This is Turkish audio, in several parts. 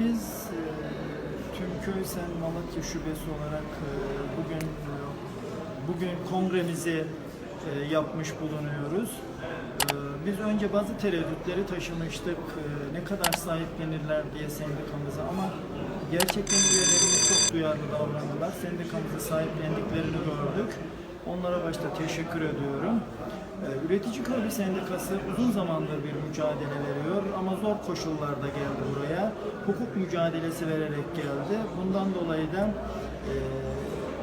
Biz e, tüm Köysen Malatya Şubesi olarak e, bugün bugün kongremizi e, yapmış bulunuyoruz. E, biz önce bazı tereddütleri taşımıştık. Ne kadar sahiplenirler diye sendikamıza ama gerçekten üyelerimiz çok duyarlı davrandılar. Sendikamızı sahiplendiklerini gördük. Onlara başta teşekkür ediyorum. Üretici Köylü Sendikası uzun zamandır bir mücadele veriyor ama zor koşullarda geldi buraya. Hukuk mücadelesi vererek geldi. Bundan dolayı da e,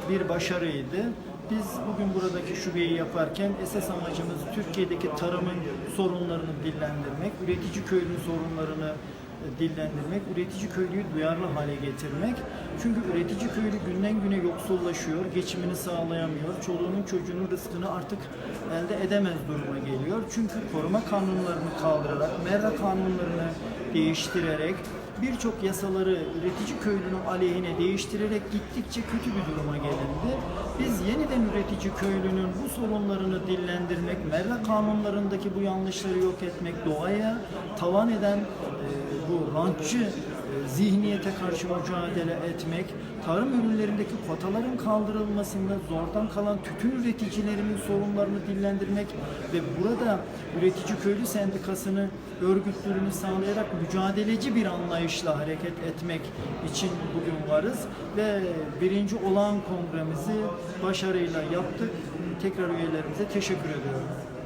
bir başarıydı. Biz bugün buradaki şubeyi yaparken esas amacımız Türkiye'deki tarımın sorunlarını dillendirmek, üretici köylünün sorunlarını dillendirmek, üretici köylüyü duyarlı hale getirmek. Çünkü üretici köylü günden güne yoksullaşıyor, geçimini sağlayamıyor, çoluğunun çocuğunun rızkını artık elde edemez duruma geliyor. Çünkü koruma kanunlarını kaldırarak, merra kanunlarını değiştirerek, birçok yasaları üretici köylünün aleyhine değiştirerek gittikçe kötü bir duruma gelindi. Biz yeniden üretici köylünün bu sorunlarını dillendirmek, merra kanunlarındaki bu yanlışları yok etmek, doğaya tavan eden bu rantçı e, zihniyete karşı mücadele etmek, tarım ürünlerindeki kotaların kaldırılmasında zordan kalan tütün üreticilerinin sorunlarını dillendirmek ve burada üretici köylü sendikasını örgütlülüğünü sağlayarak mücadeleci bir anlayışla hareket etmek için bugün varız ve birinci olağan kongremizi başarıyla yaptık. Tekrar üyelerimize teşekkür ediyorum.